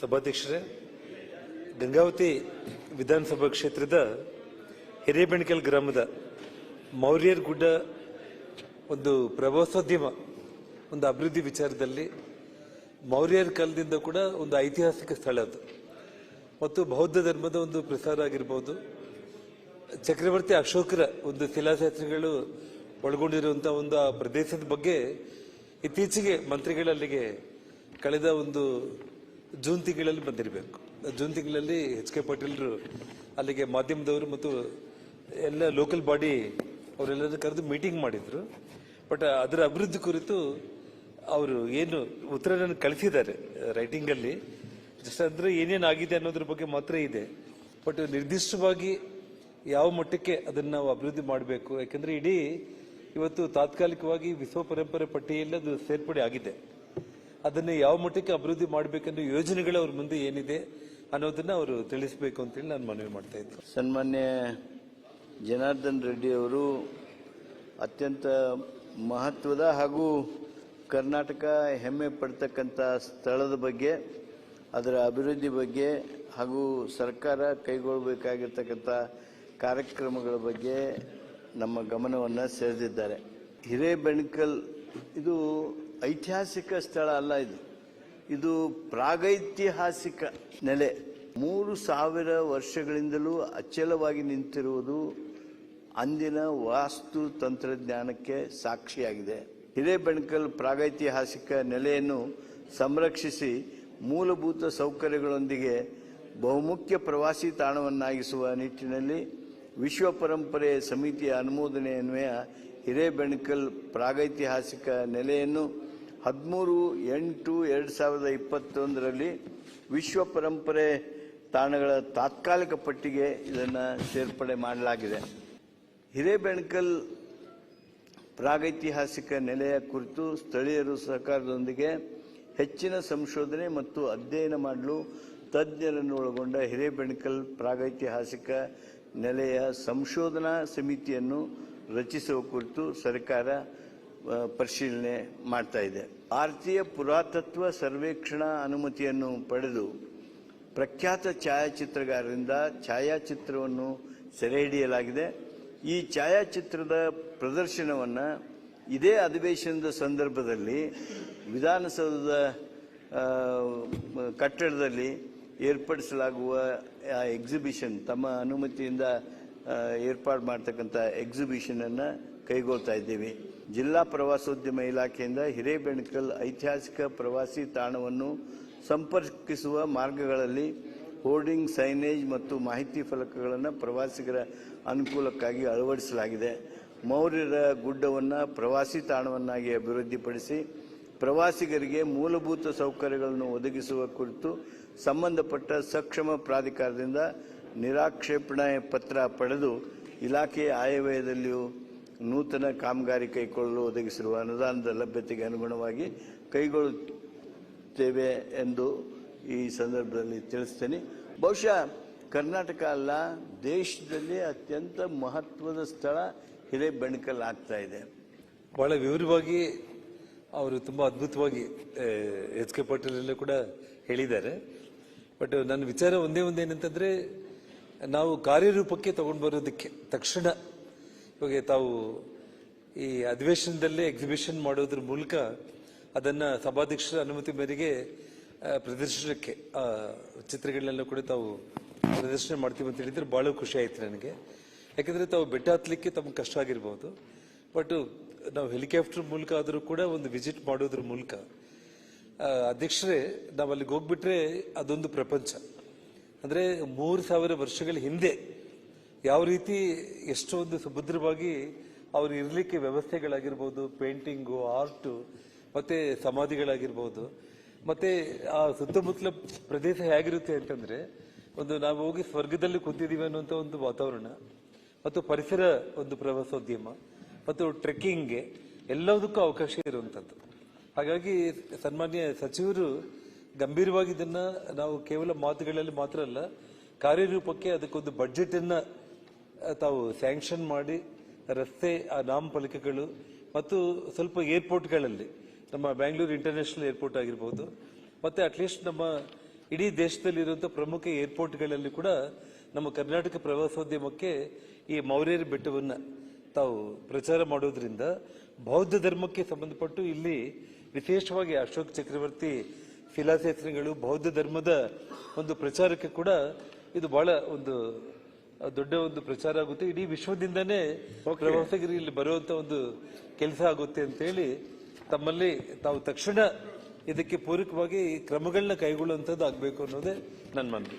ಸಭಾಧ್ಯಕ್ಷರೇ ಗಂಗಾವತಿ ವಿಧಾನಸಭಾ ಕ್ಷೇತ್ರದ ಹಿರೇಬೆಣಕಲ್ ಗ್ರಾಮದ ಮೌರ್ಯರ್ ಗುಡ್ಡ ಒಂದು ಪ್ರವಾಸೋದ್ಯಮ, ಒಂದು ಅಭಿವೃದ್ಧಿ ವಿಚಾರದಲ್ಲಿ ಮೌರ್ಯರ ಕಾಲದಿಂದ ಕೂಡ ಒಂದು ಐತಿಹಾಸಿಕ ಸ್ಥಳ ಅದು. ಮತ್ತು ಬೌದ್ಧ ಧರ್ಮದ ಒಂದು ಪ್ರಸಾರ ಆಗಿರ್ಬೋದು. ಚಕ್ರವರ್ತಿ ಅಶೋಕರ ಒಂದು ಶಿಲಾಶಾಸ್ತ್ರಿಗಳು ಒಳಗೊಂಡಿರುವಂಥ ಒಂದು ಆ ಪ್ರದೇಶದ ಬಗ್ಗೆ ಇತ್ತೀಚೆಗೆ ಮಂತ್ರಿಗಳಲ್ಲಿಗೆ ಕಳೆದ ಒಂದು ಜೂನ್ ತಿಂಗಳಲ್ಲಿ ಬಂದಿರಬೇಕು. ಜೂನ್ ತಿಂಗಳಲ್ಲಿ ಎಚ್ ಕೆ ಪಾಟೀಲ್ರು ಅಲ್ಲಿಗೆ ಮಾಧ್ಯಮದವರು ಮತ್ತು ಎಲ್ಲ ಲೋಕಲ್ ಬಾಡಿ ಅವರೆಲ್ಲರೂ ಕರೆದು ಮೀಟಿಂಗ್ ಮಾಡಿದ್ರು. ಬಟ್ ಅದರ ಅಭಿವೃದ್ಧಿ ಕುರಿತು ಅವರು ಏನು ಉತ್ತರ ಕಳಿಸಿದ್ದಾರೆ ರೈಟಿಂಗಲ್ಲಿ ಜಸ್ಟ್ ಅಂದರೆ ಏನೇನು ಆಗಿದೆ ಅನ್ನೋದ್ರ ಬಗ್ಗೆ ಮಾತ್ರ ಇದೆ. ಬಟ್ ನಿರ್ದಿಷ್ಟವಾಗಿ ಯಾವ ಮಟ್ಟಕ್ಕೆ ಅದನ್ನು ನಾವು ಅಭಿವೃದ್ಧಿ ಮಾಡಬೇಕು, ಯಾಕೆಂದರೆ ಇಡೀ ಇವತ್ತು ತಾತ್ಕಾಲಿಕವಾಗಿ ವಿಶ್ವ ಪರಂಪರೆ ಪಟ್ಟಿಯಲ್ಲಿ ಅದು ಸೇರ್ಪಡೆ ಆಗಿದೆ. ಅದನ್ನ ಯಾವ ಮಟ್ಟಕ್ಕೆ ಅಭಿವೃದ್ಧಿ ಮಾಡಬೇಕೆಂದು ಯೋಜನೆಗಳು ಅವ್ರ ಮುಂದೆ ಏನಿದೆ ಅನ್ನೋದನ್ನ ಅವರು ತಿಳಿಸಬೇಕು ಅಂತೇಳಿ ನಾನು ಮನವಿ ಮಾಡ್ತಾ ಇದ್ದೆ ಸನ್ಮಾನ್ಯ ಜನಾರ್ದನ್ ರೆಡ್ಡಿ ಅವರು ಅತ್ಯಂತ ಮಹತ್ವದ ಹಾಗೂ ಕರ್ನಾಟಕ ಹೆಮ್ಮೆ ಪಡ್ತಕ್ಕಂಥ ಸ್ಥಳದ ಬಗ್ಗೆ, ಅದರ ಅಭಿವೃದ್ಧಿ ಬಗ್ಗೆ ಹಾಗೂ ಸರ್ಕಾರ ಕೈಗೊಳ್ಳಬೇಕಾಗಿರ್ತಕ್ಕಂಥ ಕಾರ್ಯಕ್ರಮಗಳ ಬಗ್ಗೆ ನಮ್ಮ ಗಮನವನ್ನು ಸೆಳೆದಿದ್ದಾರೆ. ಹಿರೇಬೆಣಕಲ್, ಇದು ಐತಿಹಾಸಿಕ ಸ್ಥಳ ಅಲ್ಲ ಇದು. ಇದು ಪ್ರಾಗೈತಿಹಾಸಿಕ ನೆಲೆ. ಮೂರು ಸಾವಿರ ವರ್ಷಗಳಿಂದಲೂ ಅಚಲವಾಗಿ ನಿಂತಿರುವುದು ಅಂದಿನ ವಾಸ್ತು ತಂತ್ರಜ್ಞಾನಕ್ಕೆ ಸಾಕ್ಷಿಯಾಗಿದೆ. ಹಿರೇಬೆಣಕಲ್ ಪ್ರಾಗೈತಿಹಾಸಿಕ ನೆಲೆಯನ್ನು ಸಂರಕ್ಷಿಸಿ ಮೂಲಭೂತ ಸೌಕರ್ಯಗಳೊಂದಿಗೆ ಬಹುಮುಖ್ಯ ಪ್ರವಾಸಿ ತಾಣವನ್ನಾಗಿಸುವ ನಿಟ್ಟಿನಲ್ಲಿ ವಿಶ್ವ ಪರಂಪರೆ ಸಮಿತಿಯ ಅನುಮೋದನೆಯನ್ವಯ ಹಿರೇಬೆಣಕಲ್ ಪ್ರಾಗೈತಿಹಾಸಿಕ ನೆಲೆಯನ್ನು ಹದಿಮೂರು, ಎಂಟು, ಎರಡು ಸಾವಿರದ ಇಪ್ಪತ್ತೊಂದರಲ್ಲಿ ವಿಶ್ವ ಪರಂಪರೆ ತಾಣಗಳ ತಾತ್ಕಾಲಿಕ ಪಟ್ಟಿಗೆ ಇದನ್ನು ಸೇರ್ಪಡೆ ಮಾಡಲಾಗಿದೆ. ಹಿರೇಬೆಣಕಲ್ ಪ್ರಾಗೈತಿಹಾಸಿಕ ನೆಲೆಯ ಕುರಿತು ಸ್ಥಳೀಯರು ಸಹಕಾರದೊಂದಿಗೆ ಹೆಚ್ಚಿನ ಸಂಶೋಧನೆ ಮತ್ತು ಅಧ್ಯಯನ ಮಾಡಲು ತಜ್ಞರನ್ನು ಒಳಗೊಂಡ ಹಿರೇಬೆಣಕಲ್ ಪ್ರಾಗೈತಿಹಾಸಿಕ ನೆಲೆಯ ಸಂಶೋಧನಾ ಸಮಿತಿಯನ್ನು ರಚಿಸುವ ಕುರಿತು ಸರ್ಕಾರ ಪರಿಶೀಲನೆ ಮಾಡ್ತಾ ಇದೆ. ಭಾರತೀಯ ಪುರಾತತ್ವ ಸರ್ವೇಕ್ಷಣಾ ಅನುಮತಿಯನ್ನು ಪಡೆದು ಪ್ರಖ್ಯಾತ ಛಾಯಾಚಿತ್ರಗಾರರಿಂದ ಛಾಯಾಚಿತ್ರವನ್ನು ಸೆರೆ ಹಿಡಿಯಲಾಗಿದೆ ಈ ಛಾಯಾಚಿತ್ರದ ಪ್ರದರ್ಶನವನ್ನು ಇದೇ ಅಧಿವೇಶನದ ಸಂದರ್ಭದಲ್ಲಿ ವಿಧಾನಸೌಧದ ಕಟ್ಟಡದಲ್ಲಿ ಏರ್ಪಡಿಸಲಾಗುವ ಎಕ್ಸಿಬಿಷನ್ ತಮ್ಮ ಅನುಮತಿಯಿಂದ ಏರ್ಪಾಡು ಮಾಡ್ತಕ್ಕಂಥ ಎಕ್ಸಿಬಿಷನನ್ನು ಕೈಗೊಳ್ತಾ ಇದ್ದೀವಿ. ಜಿಲ್ಲಾ ಪ್ರವಾಸೋದ್ಯಮ ಇಲಾಖೆಯಿಂದ ಹಿರೇಬೆಣಕಲ್ ಐತಿಹಾಸಿಕ ಪ್ರವಾಸಿ ತಾಣವನ್ನು ಸಂಪರ್ಕಿಸುವ ಮಾರ್ಗಗಳಲ್ಲಿ ಹೋರ್ಡಿಂಗ್, ಸೈನೇಜ್ ಮತ್ತು ಮಾಹಿತಿ ಫಲಕಗಳನ್ನು ಪ್ರವಾಸಿಗರ ಅನುಕೂಲಕ್ಕಾಗಿ ಅಳವಡಿಸಲಾಗಿದೆ. ಮೌರ್ಯರ ಗುಡ್ಡವನ್ನು ಪ್ರವಾಸಿ ತಾಣವನ್ನಾಗಿ ಅಭಿವೃದ್ಧಿಪಡಿಸಿ ಪ್ರವಾಸಿಗರಿಗೆ ಮೂಲಭೂತ ಸೌಕರ್ಯಗಳನ್ನು ಒದಗಿಸುವ ಕುರಿತು ಸಂಬಂಧಪಟ್ಟ ಸಕ್ಷಮ ಪ್ರಾಧಿಕಾರದಿಂದ ನಿರಾಕ್ಷೇಪಣೆ ಪತ್ರ ಪಡೆದು ಇಲಾಖೆಯ ಆಯವ್ಯಯದಲ್ಲಿಯೂ ನೂತನ ಕಾಮಗಾರಿ ಕೈಗೊಳ್ಳಲು ಒದಗಿಸಿರುವ ಅನುದಾನದ ಲಭ್ಯತೆಗೆ ಅನುಗುಣವಾಗಿ ಕೈಗೊಳ್ಳುತ್ತೇವೆ ಎಂದು ಈ ಸಂದರ್ಭದಲ್ಲಿ ತಿಳಿಸ್ತೇನೆ. ಬಹುಶಃ ಕರ್ನಾಟಕ ಅಲ್ಲ, ದೇಶದಲ್ಲಿ ಅತ್ಯಂತ ಮಹತ್ವದ ಸ್ಥಳ ಹಿರೇಬೆಣಕಲ್ ಆಗ್ತಾ ಇದೆ. ಬಹಳ ವಿವರವಾಗಿ ಅವರು ತುಂಬ ಅದ್ಭುತವಾಗಿ ಎಚ್ ಕೆ ಪಾಟೀಲ್ ಕೂಡ ಹೇಳಿದ್ದಾರೆ. ಬಟ್ ನನ್ನ ವಿಚಾರ ಒಂದೇ ಒಂದೇನಂತಂದ್ರೆ, ನಾವು ಕಾರ್ಯರೂಪಕ್ಕೆ ತಗೊಂಡು ಬರೋದಕ್ಕೆ ತಕ್ಷಣ ಇವಾಗ ತಾವು ಈ ಅಧಿವೇಶನದಲ್ಲೇ ಎಕ್ಸಿಬಿಷನ್ ಮಾಡೋದ್ರ ಮೂಲಕ ಅದನ್ನ ಸಭಾಧ್ಯಕ್ಷರ ಅನುಮತಿ ಮೇರೆಗೆ ಪ್ರದರ್ಶನಕ್ಕೆ, ಆ, ಚಿತ್ರಗಳನ್ನೆಲ್ಲ ಕೂಡ ತಾವು ಪ್ರದರ್ಶನ ಮಾಡ್ತೀವಿ ಅಂತ ಹೇಳಿದ್ರೆ ಬಹಳ ಖುಷಿ ಆಯ್ತು ನನಗೆ. ಯಾಕಂದ್ರೆ ತಾವು ಬೆಟ್ಟ ಹತ್ತಲಿಕ್ಕೆ ತಮ್ಗೆ ಕಷ್ಟ ಆಗಿರ್ಬೋದು. ಬಟ್ ನಾವು ಹೆಲಿಕಾಪ್ಟರ್ ಮೂಲಕ ಆದರೂ ಕೂಡ ಒಂದು ವಿಸಿಟ್ ಮಾಡೋದ್ರ ಮೂಲಕ ಅಧ್ಯಕ್ಷರೇ ನಾವು ಅಲ್ಲಿಗೆ ಹೋಗ್ಬಿಟ್ರೆ ಅದೊಂದು ಪ್ರಪಂಚ. ಅಂದ್ರೆ ಮೂರು ಸಾವಿರ ವರ್ಷಗಳ ಹಿಂದೆ ಯಾವ ರೀತಿ ಎಷ್ಟೊಂದು ಸುಭದ್ರವಾಗಿ ಅವ್ರು ಇರಲಿಕ್ಕೆ ವ್ಯವಸ್ಥೆಗಳಾಗಿರ್ಬೋದು, ಪೇಂಟಿಂಗು, ಆರ್ಟು, ಮತ್ತು ಸಮಾಧಿಗಳಾಗಿರ್ಬೋದು, ಮತ್ತು ಆ ಸುತ್ತಮುತ್ತಲ ಪ್ರದೇಶ ಹೇಗಿರುತ್ತೆ ಅಂತಂದರೆ, ಒಂದು ನಾವು ಹೋಗಿ ಸ್ವರ್ಗದಲ್ಲಿ ಕೂತಿದ್ದೀವಿ ಅನ್ನುವಂಥ ಒಂದು ವಾತಾವರಣ, ಮತ್ತು ಪರಿಸರ ಒಂದು ಪ್ರವಾಸೋದ್ಯಮ, ಮತ್ತು ಟ್ರೆಕ್ಕಿಂಗ್ಗೆ ಎಲ್ಲದಕ್ಕೂ ಅವಕಾಶ ಇರುವಂಥದ್ದು ಹಾಗಾಗಿ ಸನ್ಮಾನ್ಯ ಸಚಿವರು ಗಂಭೀರವಾಗಿ ಇದನ್ನು ನಾವು ಕೇವಲ ಮಾತುಗಳಲ್ಲಿ ಮಾತ್ರ ಅಲ್ಲ, ಕಾರ್ಯರೂಪಕ್ಕೆ ಅದಕ್ಕೊಂದು ಬಡ್ಜೆಟನ್ನು ತಾವು ಸ್ಯಾಂಕ್ಷನ್ ಮಾಡಿ ರಸ್ತೆ, ಆ ನಾಮಫಲಕಗಳು ಮತ್ತು ಸ್ವಲ್ಪ ಏರ್ಪೋರ್ಟ್ಗಳಲ್ಲಿ, ನಮ್ಮ ಬ್ಯಾಂಗ್ಳೂರು ಇಂಟರ್ನ್ಯಾಷನಲ್ ಏರ್ಪೋರ್ಟ್ ಆಗಿರ್ಬೋದು, ಮತ್ತು ಅಟ್ಲೀಸ್ಟ್ ನಮ್ಮ ಇಡೀ ದೇಶದಲ್ಲಿರುವಂಥ ಪ್ರಮುಖ ಏರ್ಪೋರ್ಟ್ಗಳಲ್ಲಿ ಕೂಡ ನಮ್ಮ ಕರ್ನಾಟಕ ಪ್ರವಾಸೋದ್ಯಮಕ್ಕೆ ಈ ಮೌರ್ಯರ ಬೆಟ್ಟವನ್ನು ತಾವು ಪ್ರಚಾರ ಮಾಡೋದ್ರಿಂದ ಬೌದ್ಧ ಧರ್ಮಕ್ಕೆ ಸಂಬಂಧಪಟ್ಟು ಇಲ್ಲಿ ವಿಶೇಷವಾಗಿ ಅಶೋಕ್ ಚಕ್ರವರ್ತಿ ಶಿಲಾಶಾಸನಗಳು ಬೌದ್ಧ ಧರ್ಮದ ಒಂದು ಪ್ರಚಾರಕ್ಕೆ ಕೂಡ ಇದು ಬಹಳ ಒಂದು ದೊಡ್ಡ ಒಂದು ಪ್ರಚಾರ ಆಗುತ್ತೆ. ಇಡೀ ವಿಶ್ವದಿಂದನೇ ಪ್ರವಾಸಿಗರು ಇಲ್ಲಿ ಬರುವಂತ ಒಂದು ಕೆಲಸ ಆಗುತ್ತೆ ಅಂತ ಹೇಳಿ ತಮ್ಮಲ್ಲಿ ತಾವು ತಕ್ಷಣ ಇದಕ್ಕೆ ಪೂರಕವಾಗಿ ಕ್ರಮಗಳನ್ನ ಕೈಗೊಳ್ಳುವಂಥದ್ದು ಆಗಬೇಕು ಅನ್ನೋದೇ ನನ್ನ ಮನವಿ